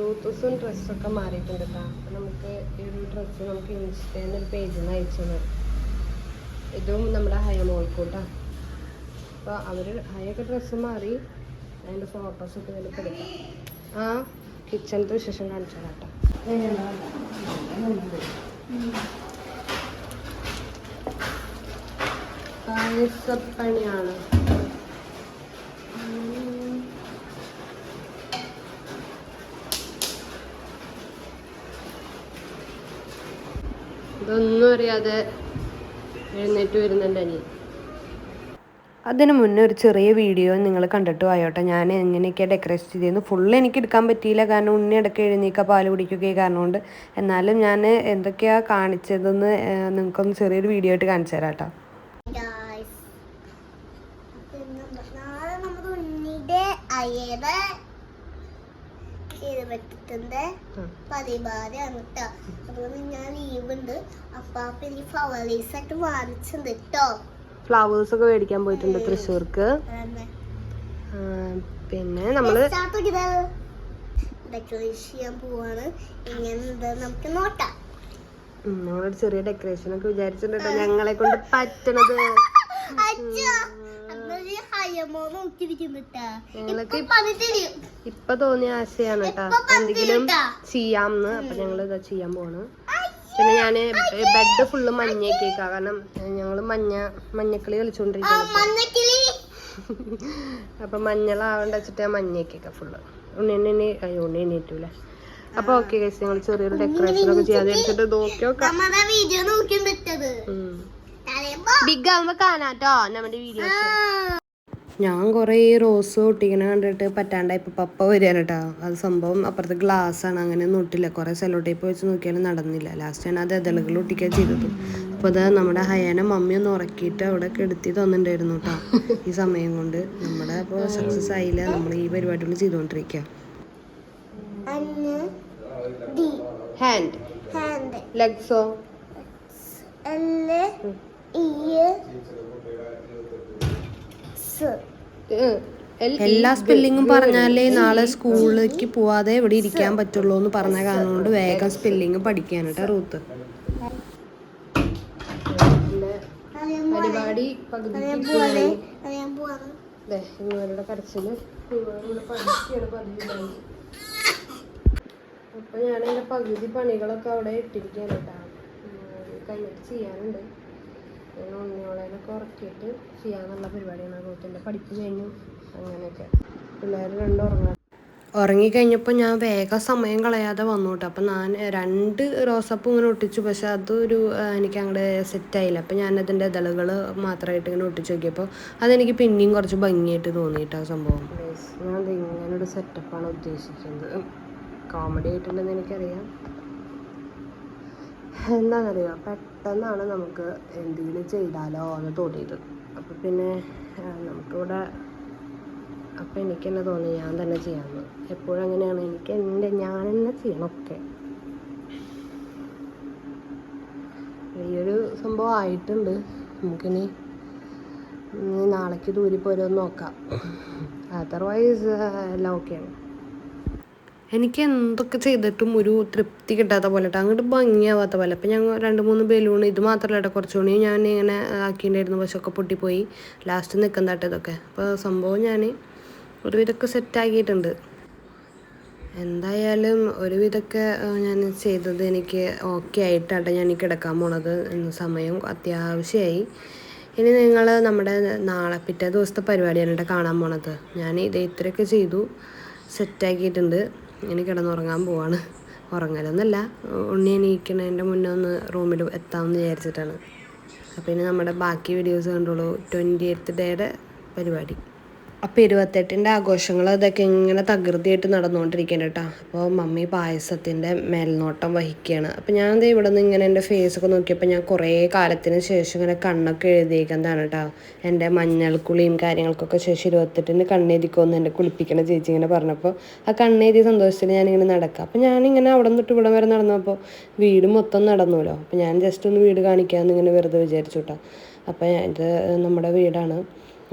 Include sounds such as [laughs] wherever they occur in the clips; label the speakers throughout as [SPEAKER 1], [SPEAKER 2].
[SPEAKER 1] റൂത്തസും ഡ്രസ്സൊക്കെ മാറിയിട്ടുണ്ട് കേട്ടോ അപ്പം നമുക്ക് ഈ ഒരു ഡ്രസ്സ് നമുക്ക് ഇൻസ്റ്റയിൽ ഒരു പേജിൽ നിന്ന് അയച്ചത് ഇതും നമ്മുടെ ഹയ മോൾക്കൂട്ടാ. അപ്പോൾ അവർ ഹയൊക്കെ ഡ്രസ്സ് മാറി അതിന്റെ ഫോട്ടോസൊക്കെ ഇതിൽ കൊടുക്കാം ആ കിച്ചണത്തെ വിശേഷം കാണിച്ചാൽ കേട്ടോ പായസപ്പണിയാണ്. ഇതൊന്നും അറിയാതെ എഴുന്നേറ്റ് വരുന്നുണ്ട് അനിയൻ. അതിനു മുന്നേ ഒരു ചെറിയ വീഡിയോ നിങ്ങൾ കണ്ടിട്ട് പോയോട്ടെ ഞാൻ എങ്ങനെയൊക്കെയാണ് ഡെക്കറേറ്റ് ചെയ്തതെന്ന് ഫുള്ള് എനിക്ക് എടുക്കാൻ പറ്റിയില്ല. കാരണം ഉണ്ണി ഇടയ്ക്ക് എഴുന്നേക്കുക പാൽ കുടിക്കുകയും കാരണം കൊണ്ട് എന്നാലും ഞാൻ എന്തൊക്കെയാണ് കാണിച്ചതെന്ന് നിങ്ങൾക്കൊന്ന് ചെറിയൊരു വീഡിയോ ആയിട്ട് കാണിച്ചു തരാം കേട്ടോ.
[SPEAKER 2] Guys. പിന്നെ നാളെ നമ്മുടെ ഉണ്ണിയുടെ അയ്യയുടെ ഇരുപത്തെട്ടിന്റെ ആണ് കേട്ടോ അതുകൊണ്ട് ഞാൻ ലീവ് ഉണ്ട്. അപ്പൊ അപ്പൊ എനിക്ക് ഫ്ലവേഴ്സ് ഒക്കെ വാങ്ങിച്ചിട്ടുണ്ട് കേട്ടോ
[SPEAKER 1] ഫ്ലവേഴ്സ് ഒക്കെ മേടിക്കാൻ പോയിട്ടുണ്ട് തൃശ്ശൂർക്ക്. പിന്നെ നമ്മൾ
[SPEAKER 2] ഡെക്കറേറ്റ് ചെയ്യാൻ പോവാണ്. എങ്ങനെ നമുക്ക് നോക്കാം.
[SPEAKER 1] ഞങ്ങളൊരു ചെറിയ ഡെക്കറേഷൻ ഒക്കെ വിചാരിച്ചിട്ടുണ്ട് ഞങ്ങളെ കൊണ്ട് പറ്റണത്. [laughs]
[SPEAKER 2] നോക്കിയിരിക്കുന്നുട്ടാ ഇപ്പൊ
[SPEAKER 1] തോന്നിയ ആശയാണ് കേട്ടോ. എന്തെങ്കിലും ചെയ്യാം അപ്പൊ ഞങ്ങൾ ഇതാ ചെയ്യാൻ പോണ്. പിന്നെ ഞാൻ ബെഡ് ഫുള്ള് മഞ്ഞയൊക്കെയാ കാരണം ഞങ്ങൾ മഞ്ഞ മഞ്ഞക്കിളി
[SPEAKER 2] കളിച്ചോണ്ടിരിക്കും [laughs]
[SPEAKER 1] അപ്പൊ മഞ്ഞളാവണ്ട വെച്ചിട്ട് ഞാൻ മഞ്ഞയൊക്കെ ഫുള്ള്. ഉണ്ണി എണ്ണി അയ്യോ ഉണ്ണി എണ്ണീറ്റൂല അപ്പൊ ഓക്കെ ഗൈസ് ഞങ്ങൾ ചെറിയൊരു ഡെക്കറേഷൻ ഒക്കെ ചെയ്യാൻ വെച്ചിട്ട് നോക്കി നോക്കാം.
[SPEAKER 2] നമ്മുടെ വീഡിയോ നോക്കി പറ്റത്.
[SPEAKER 1] ബിഗ് ആവുമ്പോ കാണാട്ടോ നമ്മുടെ വീഡിയോസ്. ഞാൻ കുറേ റോസ് ഒട്ടിക്കണ കണ്ടിട്ട് പറ്റാണ്ടായപ്പോൾ പപ്പ വരികയാണ് കേട്ടോ അത് സംഭവം അപ്പുറത്ത് ഗ്ലാസ് ആണ്. അങ്ങനെ ഒന്നും ഒട്ടില്ല. കുറേ സെല്ലോ ടേപ്പ് വെച്ച് നോക്കിയാലും നടന്നില്ല. ലാസ്റ്റ് ഞാൻ അത് എതളുകൾ ഒട്ടിക്കാൻ ചെയ്തത്. അപ്പോൾ അത് നമ്മുടെ ഹയാന മമ്മി ഒന്ന് ഉറക്കിയിട്ട് അവിടെ കെടുത്തി തന്നിട്ടുണ്ടായിരുന്നു കേട്ടോ ഈ സമയം കൊണ്ട് നമ്മുടെ അപ്പോൾ സക്സസ് ആയില്ല. നമ്മൾ ഈ പരിപാടി പരിപാടികൾ ചെയ്തുകൊണ്ടിരിക്കുക ഹാൻഡ്
[SPEAKER 2] ഹാൻഡ്
[SPEAKER 1] ലെഗ്സോ എല്ലാ സ്പെല്ലിങ്ങും പറഞ്ഞാലേ നാളെ സ്കൂളിലേക്ക് പോവാതെ ഇവിടെ ഇരിക്കാൻ പറ്റുള്ളൂ എന്ന് പറഞ്ഞ കാരണം കൊണ്ട് വേഗം സ്പെല്ലിങ് പഠിക്കാനായിട്ട് റൂത്ത്. പരിപാടി ഇവരുടെ കരച്ചിൽ. അപ്പൊ ഞാൻ എന്റെ പകുതി പണികളൊക്കെ അവിടെ ഇട്ടിരിക്കാനായിട്ടാണ് കഴിഞ്ഞിട്ട് ചെയ്യാനുണ്ട്. ഞാൻ ഉണ്ണിയോളേനൊക്കെ ഉറക്കിയിട്ട് ചെയ്യാന്നുള്ള പരിപാടിയാണ് റൂത്തിന്റെ പഠിപ്പ് കഴിഞ്ഞു. അങ്ങനെയൊക്കെ. പിള്ളേർ രണ്ടും ഉറങ്ങാം ഉറങ്ങിക്കഴിഞ്ഞപ്പോൾ ഞാൻ വേഗം സമയം കളയാതെ വന്നു കേട്ടോ അപ്പം ഞാൻ രണ്ട് റോസപ്പ് ഇങ്ങനെ ഒട്ടിച്ചു. പക്ഷെ അതൊരു എനിക്ക് അങ്ങോട്ട് സെറ്റായില്ല അപ്പം ഞാൻ അതിന്റെ ഇതളുകൾ മാത്രമായിട്ട് ഇങ്ങനെ ഒട്ടിച്ചു നോക്കിയപ്പോൾ അതെനിക്ക് പിന്നെയും കുറച്ച് ഭംഗിയായിട്ട് തോന്നിയിട്ടാ സംഭവം. ഞാൻ ഇങ്ങനൊരു സെറ്റപ്പാണ് ഉദ്ദേശിക്കുന്നത്. കോമഡി ആയിട്ടുണ്ടെന്ന് എനിക്കറിയാം. എന്താണെന്നറിയോ പെട്ടെന്നാണ് നമുക്ക് എന്തെങ്കിലും ചെയ്താലോ എന്ന് തോന്നിയത് അപ്പം പിന്നെ നമുക്ക് നമുക്കിവിടെ അപ്പം എനിക്ക് തന്നെ തോന്നി ഞാൻ തന്നെ ചെയ്യാമെന്ന്. എപ്പോഴും അങ്ങനെയാണ് എനിക്ക് എന്റെ ഞാൻ തന്നെ ചെയ്യണം ഒക്കെ ഈ ഒരു സംഭവം ആയിട്ടുണ്ട്. നമുക്കിനി നാളേക്ക് ദൂരിപ്പോരോ നോക്കാം. അതർവൈസ് എല്ലാം ഓക്കെയാണ് എനിക്ക് എന്തൊക്കെ ചെയ്തിട്ടും ഒരു തൃപ്തി കിട്ടാത്ത പോലെ കേട്ടോ. അങ്ങോട്ട് ഭംഗിയാവാത്ത പോലെ. അപ്പം ഞങ്ങൾ രണ്ട് മൂന്ന് ബലൂൺ ഇത് മാത്രമല്ല കേട്ടോ കുറച്ചുകൂടി ഞാൻ ഇങ്ങനെ ആക്കിയിട്ടുണ്ടായിരുന്നു പക്ഷെ ഒക്കെ പൊട്ടിപ്പോയി ലാസ്റ്റ് നിൽക്കുന്നതായിട്ട് ഇതൊക്കെ. അപ്പോൾ സംഭവം ഞാൻ ഒരുവിധമൊക്കെ സെറ്റാക്കിയിട്ടുണ്ട് എന്തായാലും ഒരുവിധമൊക്കെ ഞാൻ ചെയ്തത് എനിക്ക് ഓക്കെ ആയിട്ടാണ് ഞാൻ കിടക്കാൻ പോണത് സമയം അത്യാവശ്യമായി. ഇനി നിങ്ങൾ നമ്മുടെ നാളെ പിറ്റേ ദിവസത്തെ പരിപാടിയാണ് കേട്ടോ കാണാൻ പോണത്. ഞാൻ ഇത് ഇത്രയൊക്കെ ചെയ്തു സെറ്റാക്കിയിട്ടുണ്ട് ഇനി കിടന്നുറങ്ങാൻ പോവാണ്. ഉറങ്ങലൊന്നുമല്ല ഉണ്ണി എണീക്കണതിന്റെ മുന്നേ ഒന്ന് റൂമിൽ എത്താമെന്ന് വിചാരിച്ചിട്ടാണ്. അപ്പോൾ ഇനി നമ്മുടെ ബാക്കി വീഡിയോസ് കണ്ടോളൂ ട്വന്റി എയ്ത്ത് ഡേയുടെ പരിപാടി. അപ്പോൾ ഇരുപത്തെട്ടിന്റെ ആഘോഷങ്ങൾ ഇതൊക്കെ ഇങ്ങനെ തകൃതിയായിട്ട് നടന്നുകൊണ്ടിരിക്കുകയാണ് കേട്ടോ. അപ്പോൾ മമ്മി പായസത്തിന്റെ മേൽനോട്ടം വഹിക്കുകയാണ്. അപ്പോൾ ഞാൻ ദേ ഇവിടെ നിന്ന് ഇങ്ങനെ എന്റെ ഫേസൊക്കെ നോക്കിയപ്പോൾ ഞാൻ കുറേ കാലത്തിന് ശേഷം ഇങ്ങനെ കണ്ണൊക്കെ എഴുതിയേക്കുന്നതാണ് കേട്ടോ. എന്റെ മഞ്ഞൾക്കുളിയും കാര്യങ്ങൾക്കൊക്കെ ശേഷം ഇരുപത്തെട്ടിന് കണ്ണെഴുതിക്കോന്ന് എന്റെ കുളിപ്പിക്കണ ചേച്ചി ഇങ്ങനെ പറഞ്ഞപ്പോൾ ആ കണ്ണെഴുതിയ സന്തോഷത്തിൽ ഞാനിങ്ങനെ നടക്കാം. അപ്പോൾ ഞാനിങ്ങനെ അവിടെ നിന്നിട്ട് ഇവിടെ വരെ നടന്നപ്പോൾ വീട് മൊത്തം നടന്നുല്ലോ അപ്പോൾ ഞാൻ ജസ്റ്റ് ഒന്ന് വീട് കാണിക്കാമെന്ന് ഇങ്ങനെ വെറുതെ വിചാരിച്ചു കേട്ടോ. അപ്പോൾ ഇത് നമ്മുടെ വീടാണ്.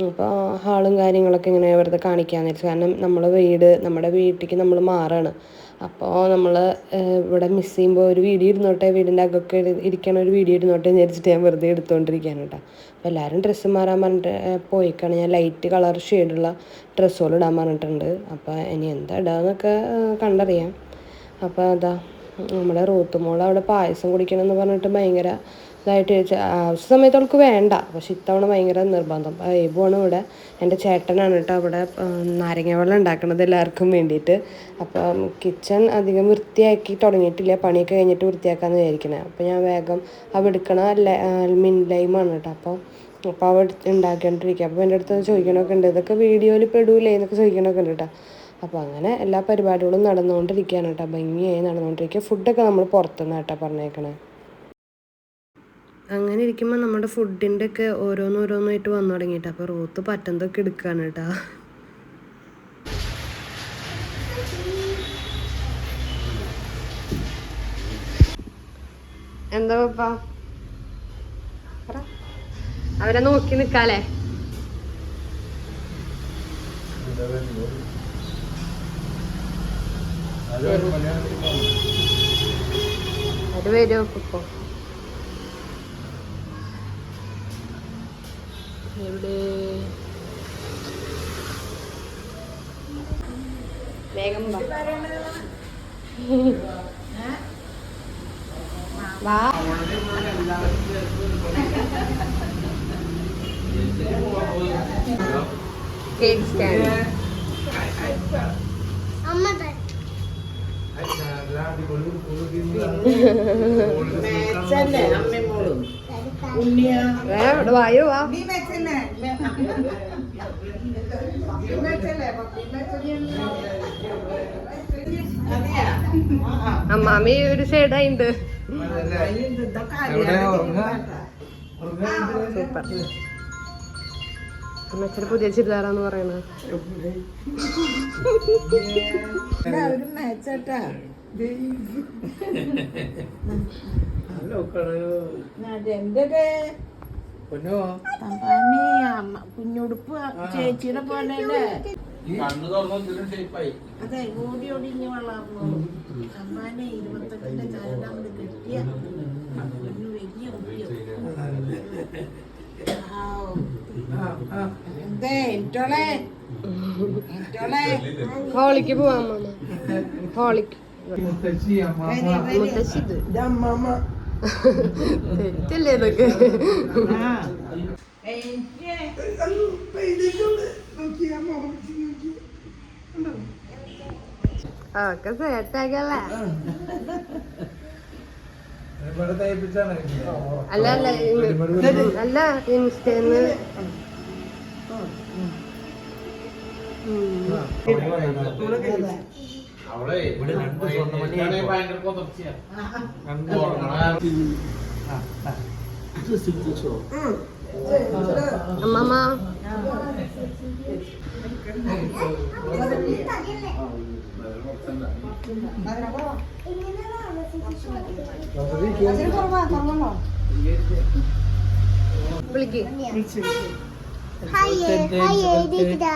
[SPEAKER 1] അപ്പോൾ ഹാളും കാര്യങ്ങളൊക്കെ ഇങ്ങനെ വെറുതെ കാണിക്കാമെന്ന് വെച്ചു കാരണം നമ്മൾ വീട് നമ്മുടെ വീട്ടിലേക്ക് നമ്മൾ മാറാണ്. അപ്പോൾ നമ്മൾ ഇവിടെ മിസ് ചെയ്യുമ്പോൾ ഒരു വീഡിയോ ഇരുന്നോട്ടെ വീടിന്റെ അകമൊക്കെ ഇരി- ഇരിക്കണ ഒരു വീഡിയോ ഇരുന്നോട്ടെ എന്ന് വിചാരിച്ചിട്ട് ഞാൻ വെറുതെ എടുത്തുകൊണ്ടിരിക്കുകയാണ് കേട്ടോ. അപ്പോൾ എല്ലാവരും ഡ്രസ്സ് മാറാൻ പറഞ്ഞിട്ട് പോയിക്കാണ്. ഞാൻ ലൈറ്റ് കളർ ഷെയ്ഡുള്ള ഡ്രസ്സുകൾ ഇടാൻ പറഞ്ഞിട്ടുണ്ട്. അപ്പോൾ ഇനി എന്താ ഇടാന്നൊക്കെ കണ്ടറിയാം. അപ്പോൾ അതാ നമ്മുടെ റൂത്തുമോൾ അവിടെ പായസം കുടിക്കണമെന്ന് പറഞ്ഞിട്ട് ഭയങ്കര ഇതായിട്ട് ആവശ്യ സമയത്ത് അവൾക്ക് വേണ്ട. പക്ഷെ ഇത്തവണ ഭയങ്കര നിർബന്ധം. ഏബുവാണ് ഇവിടെ. എന്റെ ചേട്ടനാണ് കേട്ടോ അവിടെ നാരങ്ങ വെള്ളം ഉണ്ടാക്കുന്നത് എല്ലാവർക്കും വേണ്ടിയിട്ട്. അപ്പം കിച്ചൺ അധികം വൃത്തിയാക്കി തുടങ്ങിയിട്ടില്ല. പണിയൊക്കെ കഴിഞ്ഞിട്ട് വൃത്തിയാക്കാമെന്ന് വിചാരിക്കണേ. അപ്പം ഞാൻ വേഗം അവ എടുക്കണ മിൻ ലൈമാണ് കേട്ടോ. അപ്പോൾ അപ്പോൾ അവിടെ ഉണ്ടാക്കിക്കൊണ്ടിരിക്കുക. അപ്പോൾ എന്റെ അടുത്ത് ചോദിക്കണമൊക്കെ ഉണ്ട്. ഇതൊക്കെ വീഡിയോയിൽ പെടൂലേ എന്നൊക്കെ ചോദിക്കണമൊക്കെ ഉണ്ട് കേട്ടോ. അപ്പോൾ അങ്ങനെ എല്ലാ പരിപാടികളും നടന്നുകൊണ്ടിരിക്കുകയാണ് കേട്ടോ. ഭംഗിയായി നടന്നുകൊണ്ടിരിക്കുക. ഫുഡൊക്കെ നമ്മൾ പുറത്തുനിന്ന് കേട്ടോ പറഞ്ഞേക്കണേ. അങ്ങനെ ഇരിക്കുമ്പോൾ നമ്മുടെ ഫുഡിന്റെ ഒക്കെ ഓരോന്നോരോന്നായിട്ട് വന്നു തുടങ്ങിയിട്ട്. അപ്പോൾ റോത്ത് പറ്റുന്നതൊക്കെ എടുക്കുകയാണ് കേട്ടോ. എന്താ പപ്പാ. അവരെ നോക്കി നിക്കാലേ അത് വരുമോ ഇപ്പൊ എവിടെ വേഗം വാ വാ കേക്ക് സ്റ്റാൻഡ്
[SPEAKER 2] അമ്മ തന്നെ
[SPEAKER 1] ഏ ഇവിടെ വായോ വാ അമ്മാമി ഒരു സൈഡായിണ്ട്. സൂപ്പർ. പുതിയ ചുരിദാറാന്ന് പറയണത്
[SPEAKER 3] കുഞ്ഞുടുപ്പ് ചേച്ചിയുടെ പോലെ അതെ ഓടി ഓടി ഇനി വളർന്നു. അമ്മാനെ ഇരുപത്തെട്ടിന്റെ ചരടം കിട്ടിയ കുഞ്ഞു വലിയ എന്തേ ഏറ്റോളെ ഏറ്റോളെ
[SPEAKER 1] ഹോളിക്ക് പോവാ മാമ. ഹോളിക്ക്. മുത്തശ്ശി ഇത്. തെറ്റല്ലേ ഇതൊക്കെ ഒക്കെ സെറ്റാക്കല്ലേ അല്ല അല്ല അല്ല ഇൻസ്റ്റന്ന്. അമ്മമ്മ
[SPEAKER 2] haye, ഇരിക്കടാ. [laughs] ഹായ്. ഹായ്, ഇട്ടാ?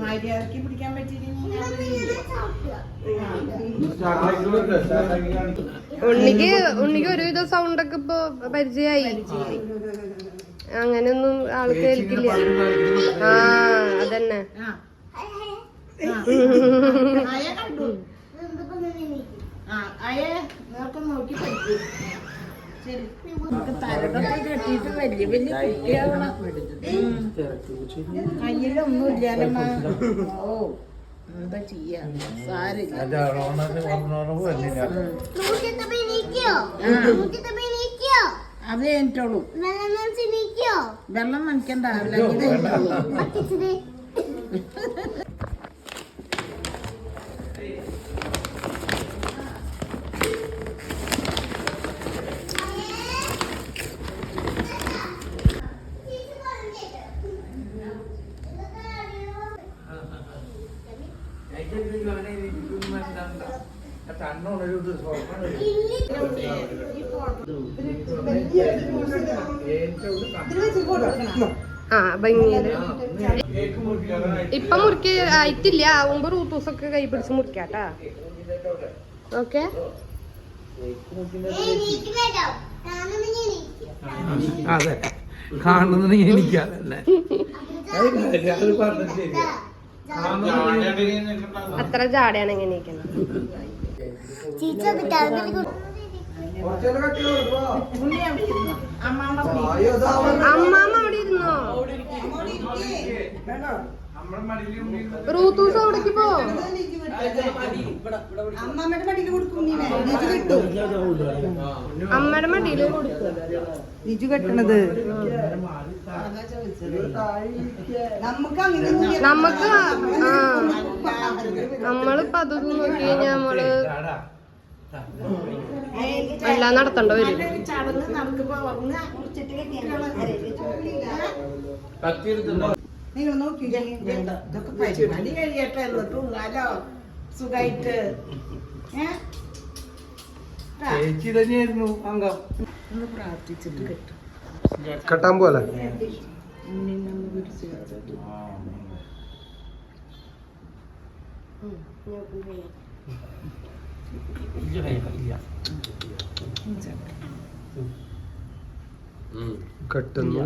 [SPEAKER 3] മര്യാദയ്ക്ക് പിടിക്കാൻ പറ്റിയില്ലെങ്കിൽ.
[SPEAKER 1] ഉണ്ണിക്ക് ഉണ്ണിക്ക് ഒരുവിധ സൗണ്ട് ഒക്കെ ഇപ്പൊ പരിചയമായി. അങ്ങനെയൊന്നും ആൾ കേൾക്കില്ല ആ അതന്നെ.
[SPEAKER 3] നോക്കി പഠിക്കൂ. ശരി. നമുക്ക് തലതൊക്കെ കെട്ടിയിട്ട് വലിയ വലിയ കുട്ടിയാവണം കയ്യിലൊന്നും ഇല്ലാലമ്മ ഓ എന്താ ചെയ്യാ? സാരില്ല? അത്?
[SPEAKER 2] വെള്ളം
[SPEAKER 3] നനയ്ക്കണ്ട അല്ലെങ്കിൽ [laughs]
[SPEAKER 1] ആ ഭംഗിയിൽ. ഇപ്പൊ മുറിക്ക് ആയിട്ടില്ല. ആവുമ്പോ റൂത്തൂസൊക്കെ കൈ പിടിച്ച് മുറിക്കാട്ടാ. ഓക്കെ?
[SPEAKER 2] എനിക്ക്
[SPEAKER 4] അതെ. കാണുന്നത് ശരിയാ
[SPEAKER 1] അത്ര ജാടയാണ് എങ്ങനെ ഇരിക്കുന്നത്.
[SPEAKER 2] ചീച്ച കിട്ടാതെ
[SPEAKER 1] അമ്മാമ്മ അവിടെ ഇരുന്നോ? റൂത്തൂസ് അവിടേക്ക് പോ.
[SPEAKER 3] അമ്മമ്മയുടെ മടിയിൽ കൊടുക്കും
[SPEAKER 1] അമ്മയുടെ മടിയിൽ കൊടുക്കും.
[SPEAKER 3] നിജു കെട്ടണത്. നമുക്ക്
[SPEAKER 1] നമ്മളിപ്പോ അതൊന്നും നോക്കി കഴിഞ്ഞാ നമ്മൾ എല്ലാം നടത്തണ്ട വരും.
[SPEAKER 3] നിങ്ങൾ നോക്കി ഇതൊക്കെ പരിപാടി കഴിയട്ടെ എന്നിട്ട് ഉള്ളാലോ സുഖായിട്ട്. ഏ?
[SPEAKER 4] ചേച്ചി തന്നെയായിരുന്നു അംഗം.
[SPEAKER 3] ഒന്ന് പ്രാർത്ഥിച്ചിട്ട് കിട്ടും.
[SPEAKER 5] കെട്ടാൻ പോലെ കെട്ടുന്നു.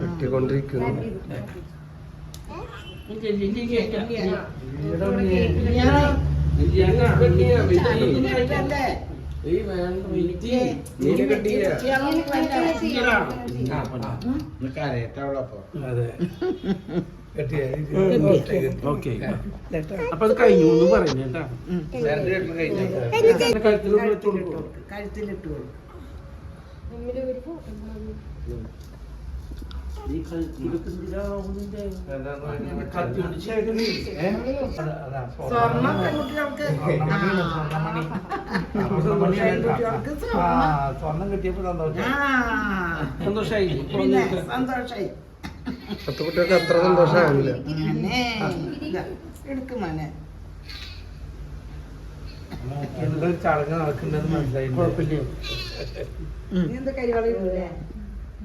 [SPEAKER 5] കെട്ടിക്കൊണ്ടിരിക്കുന്നു.
[SPEAKER 4] അതെ ഓക്കെ അപ്പൊ അത് കഴിഞ്ഞു എന്ന് പറയുന്നേട്ടാ കഴുത്തിൽ
[SPEAKER 3] കഴുത്തിലിട്ടു സ്വർണം പെൺകുട്ടികൾക്ക്
[SPEAKER 4] സ്വർണം കിട്ടിയപ്പോ സന്തോഷം
[SPEAKER 3] ആ
[SPEAKER 4] സന്തോഷായി
[SPEAKER 3] പിന്നെ സന്തോഷായി
[SPEAKER 5] പത്ത് കുട്ടികൾക്ക് അത്ര സന്തോഷമാവില്ല
[SPEAKER 3] മോനെ ഇതാ, എടുക്ക് മോനെ
[SPEAKER 4] എന്തോ ചടങ്ങ് നടക്കുന്നത് മനസ്സിലായി കുഴപ്പമില്ല
[SPEAKER 3] നീ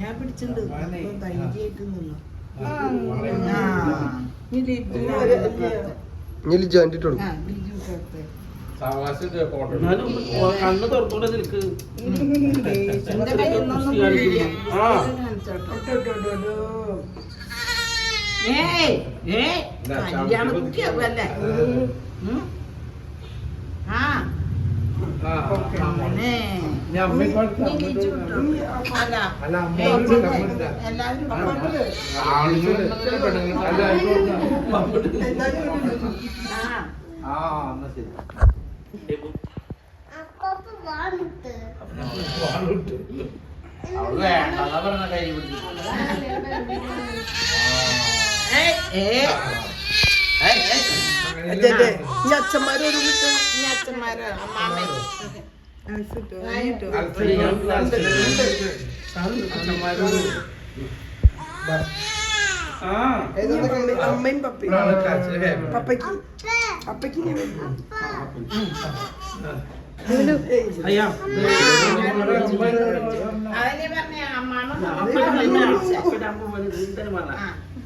[SPEAKER 3] ഞാൻ പിടിച്ചിട്ടുണ്ട്. ധൈര്യമായിട്ട് നിന്നു ആ. ഇനി ആ,
[SPEAKER 5] കൊടുക്കും.
[SPEAKER 4] കണ്ണ് തുറത്തോടെ നിൽക്ക്. ആ.
[SPEAKER 3] കാണിച്ചോട്ടെ. ഇട്ടോ, ഇട്ടോ, ഇട്ടോ, ഇട്ടോ. ഏയ്, ഏയ്? ഉം? ആ. അങ്ങനെ.
[SPEAKER 4] ഞാൻ അമ്മയെ
[SPEAKER 3] നീ ലിജു ഇട്ടോ. ഏയ്. ഇനി അച്ഛന്മാരോ അമ്മയും പപ്പയും പപ്പയ്ക്ക് പപ്പയ്ക്ക്
[SPEAKER 4] അയ്യാ
[SPEAKER 3] അതിനെ പറഞ്ഞ അമ്മാണ് അമ്മാണ് വന്നേപ്പാണ്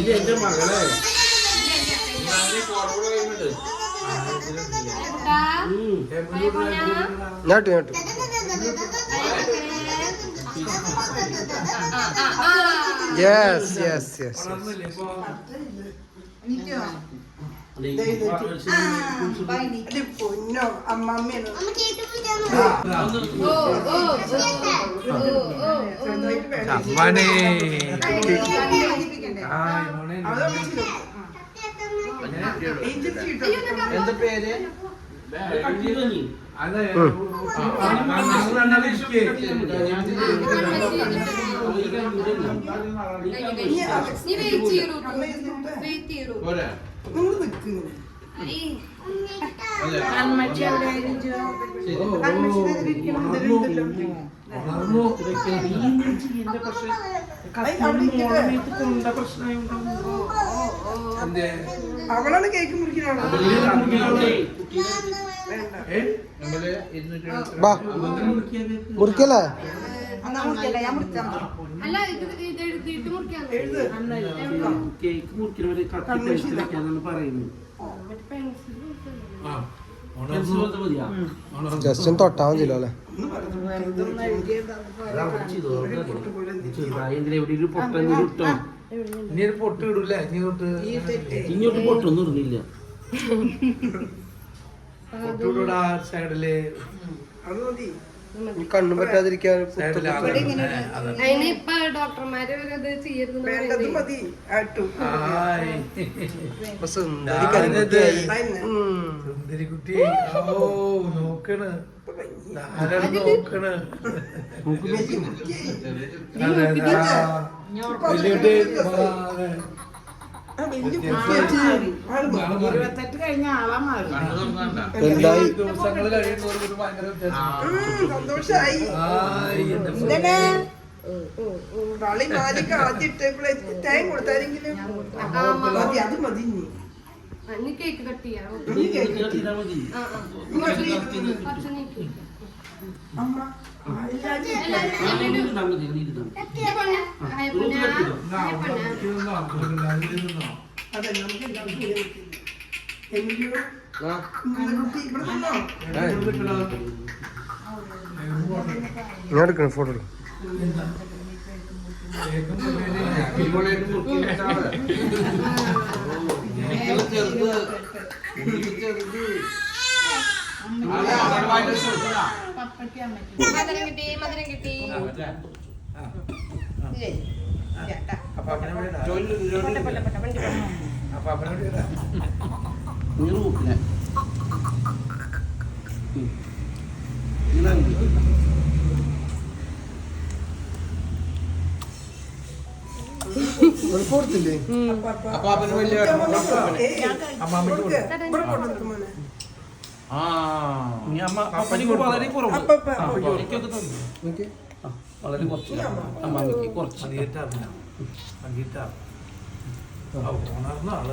[SPEAKER 6] ഇത് എന്റെ മകളെ
[SPEAKER 4] ഞാട്ടു ഞാട്ടു യെസ് യെസ് യെസ്
[SPEAKER 7] പൊന്നോ അമ്മമ്മയാണ്
[SPEAKER 6] എന്താ പേര് അതെ
[SPEAKER 7] നീ വെയിറ്റ് ചെയ്യൂ വെയിറ്റ് ചെയ്യൂ നമ്മൾ നിൽക്കുന്നു അവളാണ് കേക്ക്
[SPEAKER 4] മുറിക്കണോ മുറിക്കല്ലേ
[SPEAKER 8] അല്ല തൊട്ടാവും ഇത്
[SPEAKER 6] കേക്ക്
[SPEAKER 4] ജസ്റ്റ് അല്ലേ
[SPEAKER 9] പൊട്ട്
[SPEAKER 6] ഇങ്ങോട്ട് പൊട്ടൊന്നും ഇടുന്നില്ല.
[SPEAKER 9] സൈഡിൽ
[SPEAKER 7] അത് മതി.
[SPEAKER 4] കണ്ണു പറ്റാതിരിക്കാൻ
[SPEAKER 8] അതിന് ഇപ്പൊ ഡോക്ടർമാര്
[SPEAKER 4] ഇത്
[SPEAKER 9] ചെയ്യരുത് കുട്ടി. ഓ നോക്കണ്. നോക്കണ്.
[SPEAKER 7] നോക്കണ്
[SPEAKER 3] ഇരുപത്തെട്ട് കഴിഞ്ഞ ആളാ മാറി.
[SPEAKER 4] എന്തായി?
[SPEAKER 9] ദിവസങ്ങൾ കഴിയുന്നവർക്ക് ഭയങ്കര
[SPEAKER 7] സന്തോഷായി. കളി മാലിക്ക് ആദ്യം ഇട്ടപ്പോഴേ ടൈം കൊടുത്താരെങ്കിലും മതി അത് മതി ഇനി.
[SPEAKER 8] കേക്ക് കട്ട് ചെയ്യാം.
[SPEAKER 7] കേക്ക്
[SPEAKER 6] ചെയ്താൽ മതി.
[SPEAKER 8] ആ ആ. കുറച്ച്
[SPEAKER 7] അമ്മ.
[SPEAKER 4] ഞാൻ എടുക്കണം ഫോട്ടോ
[SPEAKER 6] ചെറുത് ചെറുത്
[SPEAKER 8] മധുരം കിട്ടി മധുരം കിട്ടി
[SPEAKER 9] അപ്പൊ അപ്പാപ്പന്. വലിയ
[SPEAKER 6] അമ്മാമ്മ അപ്പനിക്ക് വളരെ കുറവ്. എനിക്കൊക്കെ തന്നു വളരെ കുറച്ച്. അമ്മാമ്മക്ക് കുറച്ച്.
[SPEAKER 9] ഉണർന്ന
[SPEAKER 4] ആൾ.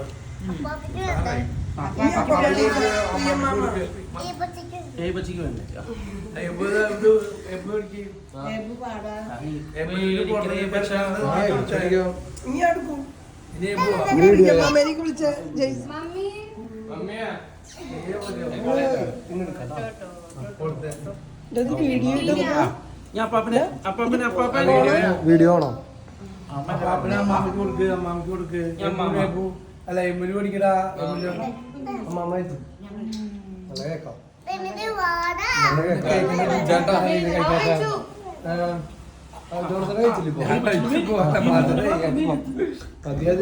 [SPEAKER 7] ഇനി വിളിച്ച ജയ്സ് മമ്മിയാ. വീഡിയോ
[SPEAKER 9] അല്ല എമ്മിന് പഠിക്കടാ അമ്മാമ്മ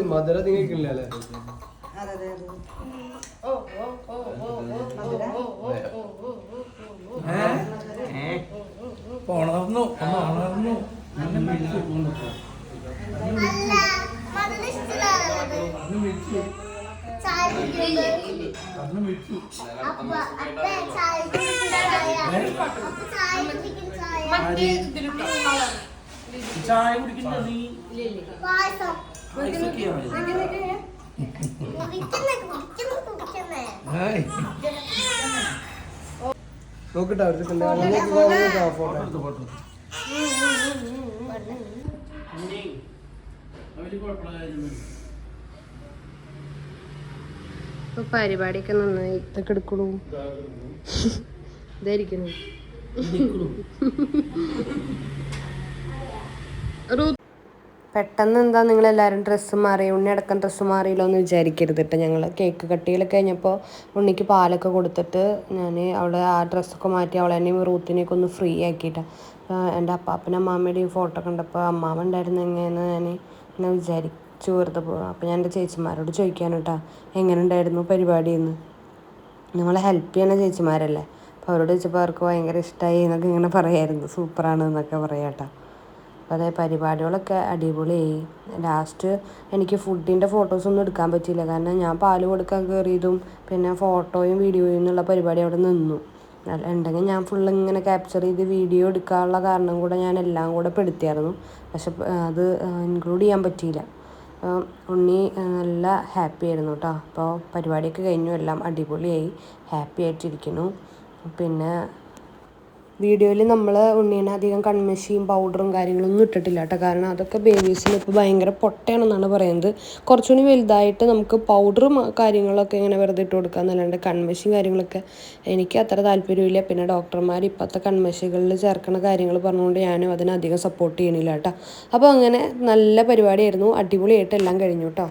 [SPEAKER 9] മധുര
[SPEAKER 8] നിങ്ങൾ
[SPEAKER 9] ഉണർന്നു ഉണർന്നു
[SPEAKER 10] ചായ കുടിക്കുന്നത്
[SPEAKER 5] നോക്കട്ടെ ഫോട്ടോ.
[SPEAKER 1] ഇപ്പൊ പരിപാടിയൊക്കെ നന്നായി. ഇതൊക്കെ എടുക്കണു. ഇതായിരിക്കുന്നു പെട്ടെന്ന് എന്താ നിങ്ങൾ എല്ലാവരും ഡ്രസ്സ് മാറി ഉണ്ണി അടക്കം ഡ്രസ്സ് മാറിയല്ലോ എന്ന് വിചാരിക്കരുത് കേട്ടോ ഞങ്ങൾ കേക്ക് കട്ടിയിലൊക്കെ കഴിഞ്ഞപ്പോൾ ഉണ്ണിക്ക് പാലൊക്കെ കൊടുത്തിട്ട് ഞാൻ അവളെ ആ ഡ്രസ്സൊക്കെ മാറ്റി അവളെ തന്നെ റൂത്തിനെയൊക്കെ ഒന്ന് ഫ്രീ ആക്കിയിട്ടാണ് എന്റെ അപ്പാപ്പനും അമ്മാമ്മയുടെയും ഫോട്ടോ കണ്ടപ്പോൾ അമ്മാമ്മ ഉണ്ടായിരുന്നു എങ്ങനെയെന്ന് ഞാൻ ഇങ്ങനെ വിചാരിച്ചു വെറുതെ പോകും അപ്പോൾ ഞാൻ എന്റെ ചേച്ചിമാരോട് ചോദിക്കാൻ കേട്ടോ എങ്ങനെ ഉണ്ടായിരുന്നു പരിപാടി എന്ന് നമ്മളെ ഹെൽപ്പ് ചെയ്യണ ചേച്ചിമാരല്ലേ. അപ്പോൾ അവരോട് ചോദിച്ചപ്പോൾ അവർക്ക് ഭയങ്കര ഇഷ്ടമായി എന്നൊക്കെ ഇങ്ങനെ പറയായിരുന്നു. സൂപ്പറാണ് എന്നൊക്കെ പറയാം കേട്ടോ അപ്പോൾ അതേ പരിപാടികളൊക്കെ അടിപൊളിയായി ലാസ്റ്റ് എനിക്ക് ഫുഡിന്റെ ഫോട്ടോസൊന്നും എടുക്കാൻ പറ്റിയില്ല. കാരണം ഞാൻ പാൽ കൊടുക്കാൻ കയറിയതും പിന്നെ ഫോട്ടോയും വീഡിയോയും എന്നുള്ള പരിപാടി അവിടെ നിന്നു. ഉണ്ടെങ്കിൽ ഞാൻ ഫുൾ ഇങ്ങനെ ക്യാപ്ചർ ചെയ്ത് വീഡിയോ എടുക്കാനുള്ള കാരണം കൂടെ ഞാൻ എല്ലാം കൂടെ പെടുത്തിയായിരുന്നു. പക്ഷെ അത് ഇൻക്ലൂഡ് ചെയ്യാൻ പറ്റിയില്ല. ഉണ്ണി നല്ല ഹാപ്പി ആയിരുന്നു കേട്ടോ അപ്പോൾ പരിപാടിയൊക്കെ കഴിഞ്ഞു. എല്ലാം അടിപൊളിയായി. ഹാപ്പി ആയിട്ടിരിക്കുന്നു. പിന്നെ വീഡിയോയിൽ നമ്മൾ ഉണ്ണീനെ അധികം കൺമഷിയും പൗഡറും കാര്യങ്ങളൊന്നും ഇട്ടിട്ടില്ല കേട്ടോ. കാരണം അതൊക്കെ ബേബീസിന് ഇപ്പോൾ ഭയങ്കര പൊട്ടയാണെന്നാണ് പറയുന്നത്. കുറച്ചുകൂടി വലുതായിട്ട് നമുക്ക് പൗഡറും കാര്യങ്ങളൊക്കെ ഇങ്ങനെ വെറുതെ ഇട്ട് കൊടുക്കുക എന്നല്ലാണ്ട് കൺമഷിയും കാര്യങ്ങളൊക്കെ എനിക്ക് അത്ര താല്പര്യമില്ല പിന്നെ ഡോക്ടർമാർ ഇപ്പോഴത്തെ കൺമഷികളിൽ ചേർക്കണ കാര്യങ്ങൾ പറഞ്ഞുകൊണ്ട് ഞാനും അതിനധികം സപ്പോർട്ട് ചെയ്യണില്ല കേട്ടോ. അപ്പോൾ അങ്ങനെ നല്ല പരിപാടിയായിരുന്നു. അടിപൊളിയായിട്ട് എല്ലാം കഴിഞ്ഞു കേട്ടോ.